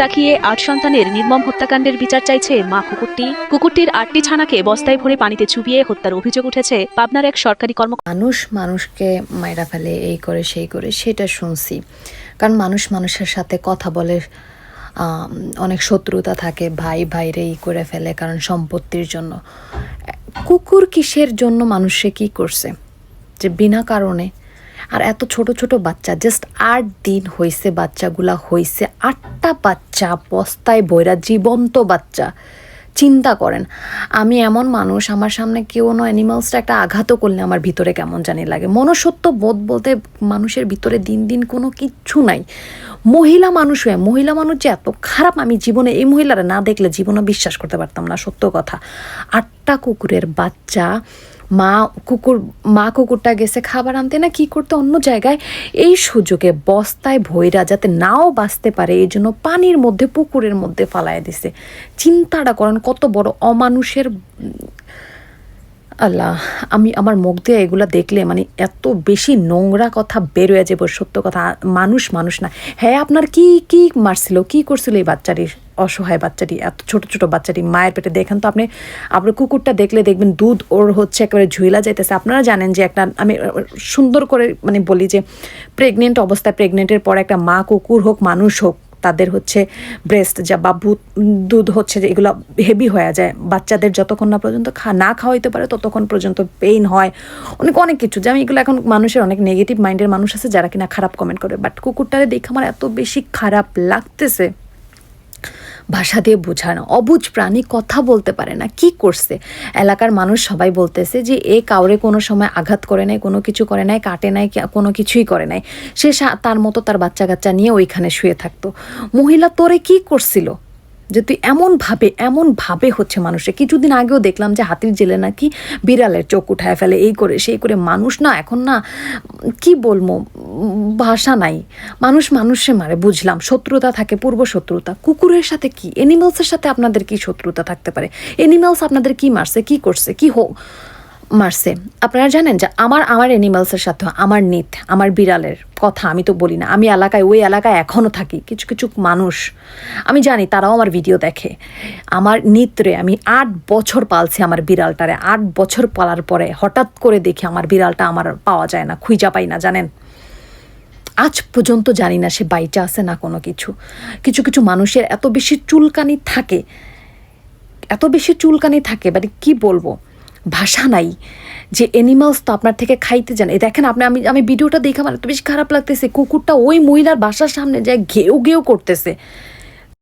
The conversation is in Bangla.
তাকিয়ে আট সন্তানের নির্মম হত্যাকাণ্ডের বিচার চাইছে মা কুকুরটি। কুকুরটির আটটি ছানাকে বস্তায় ভরে পানিতে চুবিয়ে হত্যার অভিযোগ উঠেছে পাবনার এক সরকারি কর্ম মানুষ মানুষকে মাইরা ফেলে, এই করে, সেই করে, সেটা শুনছি। কারণ মানুষ মানুষের সাথে কথা বলে অনেক শত্রুতা থাকে, ভাই ভাইরে এই করে ফেলে কারণ সম্পত্তির জন্য। কুকুর কিসের জন্য মানুষে কি করছে? যে বিনা কারণে আর এত ছোট ছোট বাচ্চা জাস্ট আট দিন হয়েছে বাচ্চাগুলা হয়েছে আটটা বাচ্চা বস্তায় বইরা জীবন্ত বাচ্চা। চিন্তা করেন, আমি এমন মানুষ, আমার সামনে কেউ কোনো অ্যানিমালসটা একটা আঘাতও করলে আমার ভিতরে কেমন জানি লাগে। মনুষ্যত্ব বোধ বলতে মানুষের ভিতরে দিন দিন কোনো কিচ্ছু নাই। মহিলা মানুষ হয়ে, মহিলা মানুষ যে এত খারাপ, আমি জীবনে এই মহিলারা না দেখলে জীবনে বিশ্বাস করতে পারতাম না, সত্য কথা। আটটা কুকুরের বাচ্চা মা কুকুর, মা কুকুরটা গেছে খাবার আনতে না কি করতে অন্য জায়গায়। এই সুযোগে বস্তায় ভৈরা যাতে নাও বাঁচতে পারে, এই জন্য পানির মধ্যে, পুকুরের মধ্যে ফালায় দিছে। চিন্তাটা করেন কত বড় অমানুষের, আল্লাহ, আমি আমার মুখ দিয়ে এগুলো দেখলে মানে এত বেশি নোংরা কথা বেরোয় যাব, সত্য কথা। মানুষ মানুষ না। হ্যাঁ আপনার কি কি মারছিল, কি করছিল এই বাচ্চাটির? অসহায় বাচ্চাটি, এত ছোট ছোট বাচ্চাটি মায়ের পেটে দেখেন তো আপনি আপনার কুকুরটা দেখলে দেখবেন দুধ ওর হচ্ছে একেবারে ঝুইলা যাইতেছে। আপনারা জানেন যে একটা, আমি সুন্দর করে মানে বলি যে প্রেগনেন্ট অবস্থায় প্রেগনেন্টের পর একটা মা কুকুর হোক, মানুষ হোক, তাদের হচ্ছে ব্রেস্ট যা বা দুধ হচ্ছে যে এগুলো হেভি হয়ে যায়। বাচ্চাদের যতক্ষণ না পর্যন্ত খা, না খাওয়াইতে পারে ততক্ষণ পর্যন্ত পেইন হয়। অনেক অনেক কিছু যেমন এগুলো এখন মানুষের অনেক নেগেটিভ মাইন্ডের মানুষ আছে যারা কিনা খারাপ কমেন্ট করে। বাট কুকুরটারে দেখে আমার এত বেশি খারাপ লাগতেছে। ভাষা দিয়ে বোঝায় না অবুঝ প্রাণী কথা বলতে পারে না। কি করছে? এলাকার মানুষ সবাই বলতেছে যে, এ কাউরে কোনো সময় আঘাত করে নাই, কোনো কিছু করে নাই, কাটে নাই কোনো কিছুই করে নাই। সে তার মতো তার বাচ্চা কাচ্চা নিয়ে ওইখানে শুয়ে থাকতো। মহিলা তোরে কি করছিল? যে তুই এমনভাবে এমনভাবে এমন ভাবে হচ্ছে মানুষের কিছুদিন আগেও দেখলাম যে, হাতির জেলে নাকি বিড়ালের চোখ উঠায় ফেলে, এই করে, সেই করে। মানুষ না, এখন না কি বলব? ভাষা নাই। মানুষ মানুষে মারে, বুঝলাম। শত্রুতা থাকে পূর্ব শত্রুতা কুকুরের সাথে কি? এনিমালসের সাথে আপনাদের কি শত্রুতা থাকতে পারে? এনিমালস আপনাদের কি মারছে, কি করছে, কি হোক মারছে? আপনারা জানেন যে আমার আমার অ্যানিমালসের সাথে, আমার নিত, আমার বিড়ালের কথা আমি তো বলি না। আমি এলাকায়, ওই এলাকায় এখনও থাকি। কিছু কিছু মানুষ, আমি জানি, তারাও আমার ভিডিও দেখে। আমার নিত্রে আমি আট বছর পালছি আমার বিড়ালটারে। আট বছর পালার পরে হঠাৎ করে দেখি আমার বিড়ালটা আমার পাওয়া যায় না, খুঁজা পাই না, জানেন? আজ পর্যন্ত জানি না সে বাইচা আছে না কোনো কিছু। কিছু কিছু মানুষের এত বেশি চুলকানি থাকে, এত বেশি চুলকানি থাকে মানে কি বলব? ভাষা নাই যে অ্যানিমালস তো আপনার থেকে খাইতে এই দেখেন আপনি, আমি আমি ভিডিওটা দেখে আমার এত বেশি খারাপ লাগতেছে। কুকুরটা ওই মহিলার বাসার সামনে যায়, ঘেউ ঘেউ করতেছে।